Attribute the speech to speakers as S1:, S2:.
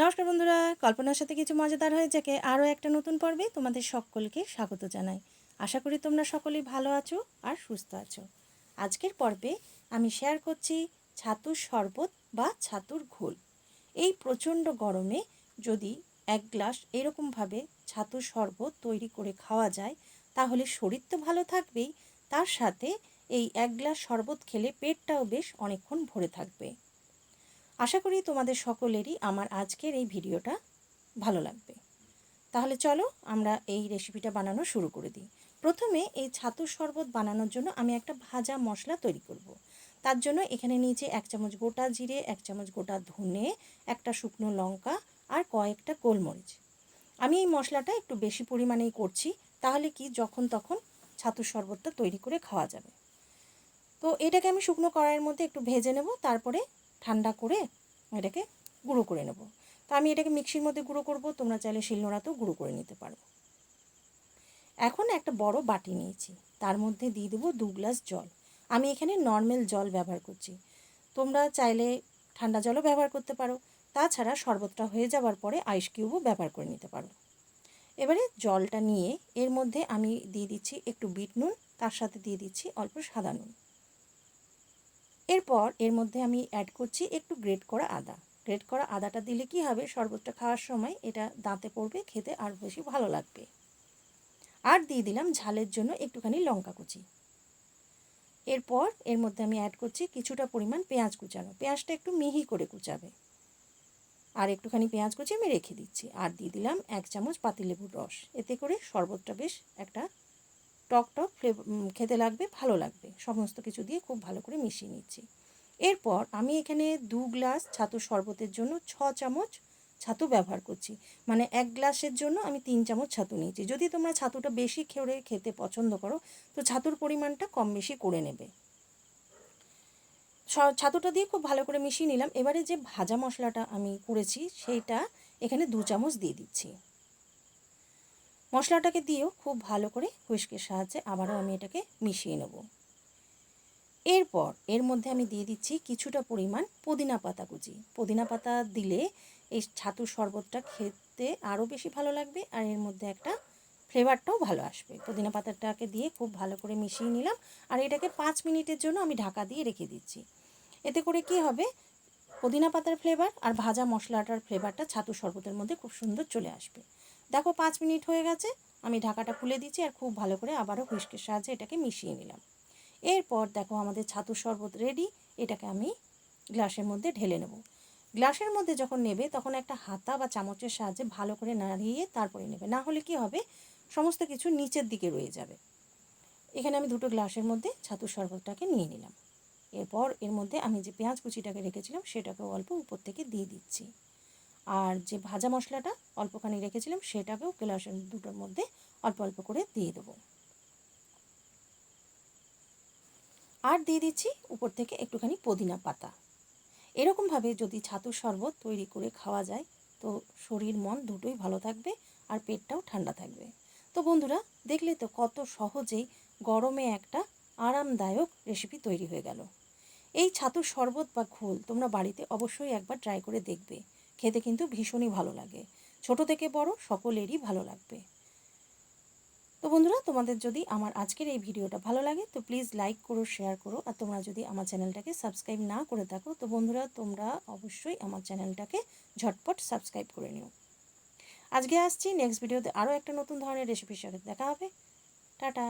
S1: নমস্কার বন্ধুরা, কল্পনার সাথে কিছু মজাদার হয়ে যাকে আরও একটা নতুন পর্বে তোমাদের সকলকে স্বাগত জানাই। আশা করি তোমরা সকলেই ভালো আছো আর সুস্থ আছো। আজকের পর্বে আমি শেয়ার করছি ছাতুর শরবত বা ছাতুর ঘোল। এই প্রচণ্ড গরমে যদি এক গ্লাস এরকমভাবে ছাতুর শরবত তৈরি করে খাওয়া যায়, তাহলে শরীর তো ভালো থাকবেই। তার সাথে এই এক গ্লাস শরবত খেলে পেটটাও বেশ অনেকক্ষণ ভরে থাকবে। আশা করি তোমাদের সকলেরই আমার আজকের এই ভিডিওটা ভালো লাগবে। তাহলে চলো আমরা এই রেসিপিটা বানানো শুরু করে দিই। প্রথমে এই ছাতুর শরবত বানানোর জন্য আমি একটা ভাজা মশলা তৈরি করব। তার জন্য এখানে নিচে এক চামচ গোটা জিরে, এক চামচ গোটা ধনে, একটা শুকনো লঙ্কা আর কয়েকটা গোলমরিচ। আমি এই মশলাটা একটু বেশি পরিমাণেই করছি, তাহলে কি যখন তখন ছাতুর শরবতটা তৈরি করে খাওয়া যাবে। তো এটাকে আমি শুকনো কড়াইয়ের মধ্যে একটু ভেজে নেব, তারপরে ঠান্ডা করে এটাকে গুঁড়ো করে নেব। তো আমি এটাকে মিক্সির মধ্যে গুঁড়ো করব, তোমরা চাইলে শিলনোড়াতেও গুঁড়ো করে নিতে পারো। এখন একটা বড় বাটি নিয়েছি, তার মধ্যে দিয়ে দেবো দু গ্লাস জল। আমি এখানে নর্মাল জল ব্যবহার করছি। তোমরা চাইলে ঠান্ডা জলও ব্যবহার করতে পারো, তাছাড়া শরবতটা হয়ে যাওয়ার পরে আইস কিউবও ব্যবহার করে নিতে পারো। এবারে জলটা নিয়ে এর মধ্যে আমি দিয়ে দিচ্ছি একটু বিট নুন, তার সাথে দিয়ে দিচ্ছি অল্প সাদা নুন। এরপর এর মধ্যে আমি অ্যাড করছি একটু গ্রেট করা আদা। গ্রেট করা আদাটা দিলে কি হবে? শরবতটা খাওয়ার সময় এটা দাঁতে পড়বে, খেতে আর বেশি ভালো লাগবে। আর দিয়ে দিলাম ঝালের জন্য একটুখানি লঙ্কা কুচি। এরপর এর মধ্যে আমি অ্যাড করছি কিছুটা পরিমাণ পেঁয়াজ কুচানো। পেঁয়াজটা একটু মিহি করে কুচাবে। আর একটুখানি পেঁয়াজ কুচি আমি রেখে দিচ্ছি। আর দিয়ে দিলাম এক চামচ পাতিলেবুর রস। এতে করে শরবতটা বেশ একটা টক টক খেতে লাগবে, ভালো লাগবে। সমস্ত কিছু দিয়ে খুব ভালো করে মিশিয়ে নিচ্ছি। এরপর আমি এখানে দু গ্লাস ছাতু শরবতের জন্য ছ চামচ ছাতু ব্যবহার করছি। মানে এক গ্লাসের জন্য আমি তিন চামচ ছাতু নিয়েছি। যদি তোমরা ছাতুটা বেশি খেয়ে খেতে পছন্দ করো, তো ছাতুর পরিমাণটা কম বেশি করে নেবে। ছাতুটা দিয়ে খুব ভালো করে মিশিয়ে নিলাম। এবারে যে ভাজা মশলাটা আমি করেছি, সেইটা এখানে দু চামচ দিয়ে দিচ্ছি। মশলাটাকে দিয়েও খুব ভালো করে হুইস্কের সাহায্যে আবারও আমি এটাকে মিশিয়ে নেব। এরপর এর মধ্যে আমি দিয়ে দিচ্ছি কিছুটা পরিমাণ পুদিনা পাতা কুচি। পুদিনা পাতা দিলে এই ছাতুর শরবতটা খেতে আরও বেশি ভালো লাগবে আর এর মধ্যে একটা ফ্লেভারটাও ভালো আসবে। পুদিনা পাতাটাকে দিয়ে খুব ভালো করে মিশিয়ে নিলাম আর এটাকে পাঁচ মিনিটের জন্য আমি ঢাকা দিয়ে রেখে দিচ্ছি। এতে করে কি হবে? পুদিনা পাতার ফ্লেভার আর ভাজা মশলাটার ফ্লেভারটা ছাতু শরবতের মধ্যে খুব সুন্দর চলে আসবে। দেখো পাঁচ মিনিট হয়ে গেছে, আমি ঢাকাটা খুলে দিচ্ছি আর খুব ভালো করে আবারও হুইস্কের সাহায্যে এটাকে মিশিয়ে নিলাম। এরপর দেখো আমাদের ছাতুর শরবত রেডি এটাকে আমি গ্লাসের মধ্যে ঢেলে নেব। গ্লাসের মধ্যে যখন নেবে তখন একটা হাতা বা চামচের সাহায্যে ভালো করে নাড়িয়ে তারপরে নেবে। না হলে কি হবে? সমস্ত কিছু নিচের দিকে রয়ে যাবে। এখানে আমি দুটো গ্লাসের মধ্যে ছাতুর শরবতটাকে নিয়ে নিলাম। এরপর এর মধ্যে আমি যে পেঁয়াজ কুচিটাকে রেখেছিলাম সেটাকেও অল্প উপর থেকে দিয়ে দিচ্ছি। আর যে ভাজা মশলাটা অল্পখানি রেখেছিলাম, সেটাকেও গ্লাসের দুটোর মধ্যে অল্প অল্প করে দিয়ে দেবো। আর দিয়ে দিচ্ছি উপর থেকে একটুখানি পুদিনা পাতা। এরকমভাবে যদি ছাতুর শরবত তৈরি করে খাওয়া যায়, তো শরীর, মন দুটোই ভালো থাকবে আর পেটটাও ঠান্ডা থাকবে। তো বন্ধুরা, দেখলে তো কত সহজেই গরমে একটা আরামদায়ক রেসিপি তৈরি হয়ে গেল। এই ছাতুর শরবত বা ঘোল তোমরা বাড়িতে অবশ্যই একবার ট্রাই করে দেখবে। খেতে কিন্তু ভীষণই ভালো লাগে। ছোট থেকে বড় সকলেরই ভালো লাগবে। তো বন্ধুরা, তোমাদের যদি আমার আজকের এই ভিডিওটা ভালো লাগে, তো প্লিজ লাইক করো শেয়ার করো, আর তোমরা যদি আমার চ্যানেলটাকে সাবস্ক্রাইব না করে থাকো, তো বন্ধুরা, তোমরা অবশ্যই আমার চ্যানেলটাকে ঝটপট সাবস্ক্রাইব করে নিও। আজকে আসছি নেক্সট ভিডিওতে আরও একটা নতুন ধরনের রেসিপির সাথে। দেখা হবে। টাটা!